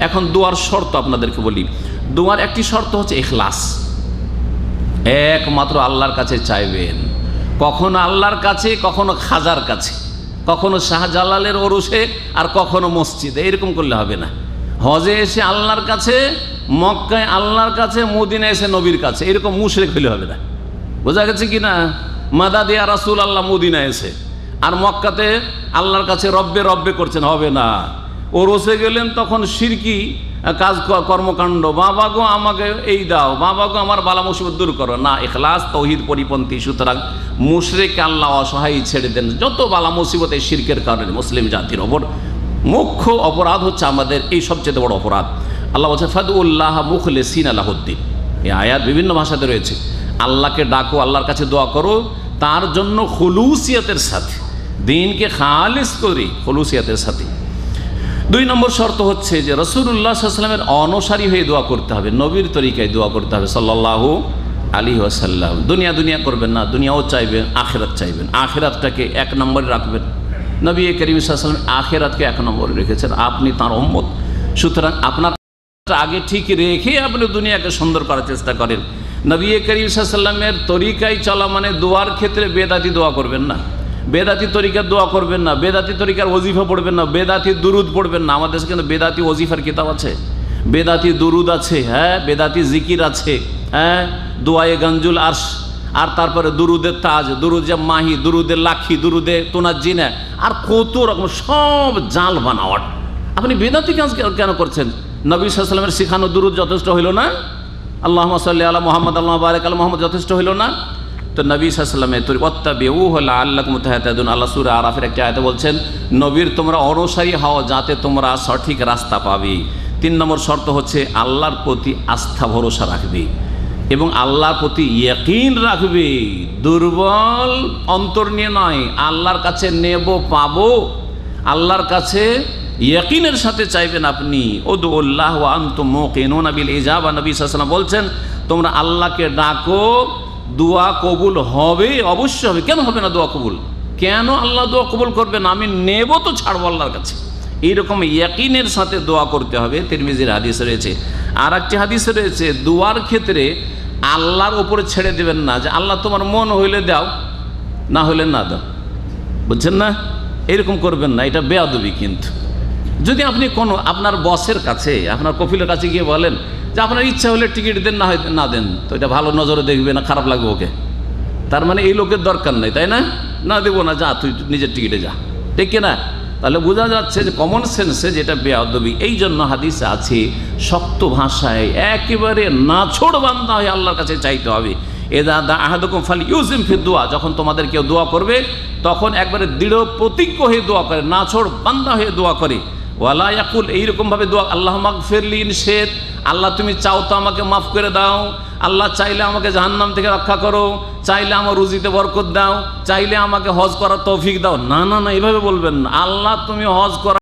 এখন দোয়ার শর্ত আপনাদেরকে বলি। দোয়ার একটি শর্ত হচ্ছে এখলাস একমাত্র আল্লাহর কাছে চাইবেন। কখনো আল্লাহর কাছে, কখনো খাজার কাছে। কখনো শাহজালালের ওরসে আর কখনো মসজিদে। এরকম করলে হবে না। হজে এসে আল্লাহর কাছে, মক্কায় আল্লাহর কাছে মদিনা এসে নবীর কাছে। এরকম মুশরেক হইলে হবে না। বোঝা গেছে কি না? মাদা দিয়া রাসুল আল্লাহ মদিনা এসে। আর মক্কাতে আল্লাহর কাছে রব্বে রব্বে করছেন। হবে না। ও রসে গেলেন, তখন সিরকি কাজ কর্মকাণ্ড, বাবা গো, আমাকে এই দাও, বাবা গো, আমার বালা মুসিবত দূর করো। না এখলাস তৌহিদ, পরিপন্থী, সুতরাং মুশরেক আল্লাহ অসহায় ছেড়ে দেন। যত বালা মুসিবত এই শিরকের কারণে মুসলিম জাতির ওপর, মুখ্য অপরাধ হচ্ছে আমাদের এই সবচেয়ে বড় অপরাধ। আল্লাহ বলছে ফাদুল্লাহ মুখলে সিন আলাহদ্দিন এই আয়াত বিভিন্ন ভাষাতে রয়েছে। আল্লাহকে ডাকো, আল্লাহর কাছে দোয়া করো, তার জন্য খলুসিয়াতের সাথে, দিনকে খালিস করি, খলুসিয়াতের সাথে। দুই নম্বর শর্ত হচ্ছে যে রসুল্লাহ সাল্লামের অনসারী হয়ে দোয়া করতে হবে, নবীর তরিকায় দোয়া করতে হবে সাল্লাহ আলী ওয়াসাল্লাম। দুনিয়া দুনিয়া করবেন না, দুনিয়াও চাইবেন, আখেরাত চাইবেন। আখেরাতটাকে এক নম্বরে রাখবেন। নবী করিম সাল্লাম আখেরাতকে এক নম্বরে রেখেছেন, আপনি তাঁর অম্মত সুতরাং আপনার আগে ঠিক রেখে আপনি দুনিয়াকে সুন্দর করার চেষ্টা করেন। নবী করিম সাল্লামের তরিকায় চলা মানে দোয়ার ক্ষেত্রে বেদাতি দোয়া করবেন না। বেদাতি তরিকার দোয়া করবেন না, বেদাতি তরিকার ওজিফা পড়বেন না, বেদাতি দুরুদ পড়বেন না। আমাদের কিন্তু বেদাতি ওজিফার কিতাব আছে। বেদাতি দুরুদ আছে হ্যাঁ? বেদাতি জিকির আছে হ্যাঁ? দোয়ায়ে গঞ্জুল আরশ। আর তারপরে দুরুদের তাজ, দুরুদে মাহি, দুরুদে লাখি, দুরুদে তোনার জিনা আর কত রকম সব জাল বানাওয়াট। আপনি বেদাতি কাজ কেন করছেন? নবী সাল্লামের শিখানো দুরুদ যথেষ্ট হইল না? আল্লাহ সাল্লি আল্লাহ মোহাম্মদ আল্লাহ বারেক আল মোহাম্মদ, যথেষ্ট হইল না? তো নবী সাল্লামের তোর অত্তা বেউ হল আল্লাহ মুতাহাতুন আল্লাহ সুর আরাফের একটি আয়তে বলছেন, নবীর তোমরা অনুসারী হও যাতে তোমরা সঠিক রাস্তা পাবে। তিন নম্বর শর্ত হচ্ছে আল্লাহর প্রতি আস্থা, ভরসা রাখবে এবং আল্লাহর প্রতি ইয়কিন রাখবে। দুর্বল অন্তর নিয়ে নয়, আল্লাহর কাছে নেব, পাবো। আল্লাহর কাছে ইয়কিনের সাথে চাইবেন আপনি। ওদুল্লাহ আন্ত মোকেনুন আবিল ইজাবা। নবী সাল্লাম বলছেন, তোমরা আল্লাহকে ডাকো দোয়া কবুল হবে অবশ্যই হবে। কেন হবে না দোয়া কবুল? কেন আল্লাহ দোয়া কবুল করবেন? আমি নেব তো ছাড়বো আল্লাহর কাছে। এইরকম ইয়াকিনের সাথে দোয়া করতে হবে, তিরমিজির হাদিস রয়েছে। আর একটি হাদিস রয়েছে, দোয়ার ক্ষেত্রে আল্লাহর ওপরে ছেড়ে দেবেন না, যে আল্লাহ তোমার মন হইলে দাও, না হইলে না দাও। বুঝছেন না? এরকম করবেন না, এটা বেয়াদবি কিন্তু। যদি আপনি কোনো, আপনার বসের কাছে, আপনার কফিলের কাছে গিয়ে বলেন যে আপনার ইচ্ছা হলে টিকিট দেন, না হয় না দেন, তো এটা ভালো নজরে দেখবে না, খারাপ লাগবে ওকে। তার মানে এই লোকের দরকার নেই, তাই না? না দেবো না, যা, তুই নিজের টিকিটে যা। ঠিক না তাহলে বোঝা যাচ্ছে যে কমন সেন্সে যেটা বেয়াদবি, এই জন্য হাদিস আছে, শক্ত ভাষায় একেবারে নাছোড় বান্ধা হয়ে আল্লাহর কাছে চাইতে হবে। এদা দা আহাদুকুম ফাল ইউজিম ফির দোয়া, যখন তোমাদের কেউ দোয়া করবে, তখন একবারে দৃঢ় প্রতিজ্ঞ হয়ে দোয়া করে, নাছোড় বান্দা হয়ে দোয়া করে। ওয়ালা ইয়াকুল এইরকমভাবে দোয়া, আল্লাহ মাগ ফেরলিন শেদ আল্লাহ, তুমি চাও তো আমাকে মাফ করে দাও। আল্লাহ চাইলে আমাকে জাহান্নাম থেকে রক্ষা করো। চাইলে আমার রুজিতে বরকত দাও। চাইলে আমাকে হজ করার তৌফিক দাও। না না না, এইভাবে বলবেন না। আল্লাহ, তুমি হজ করা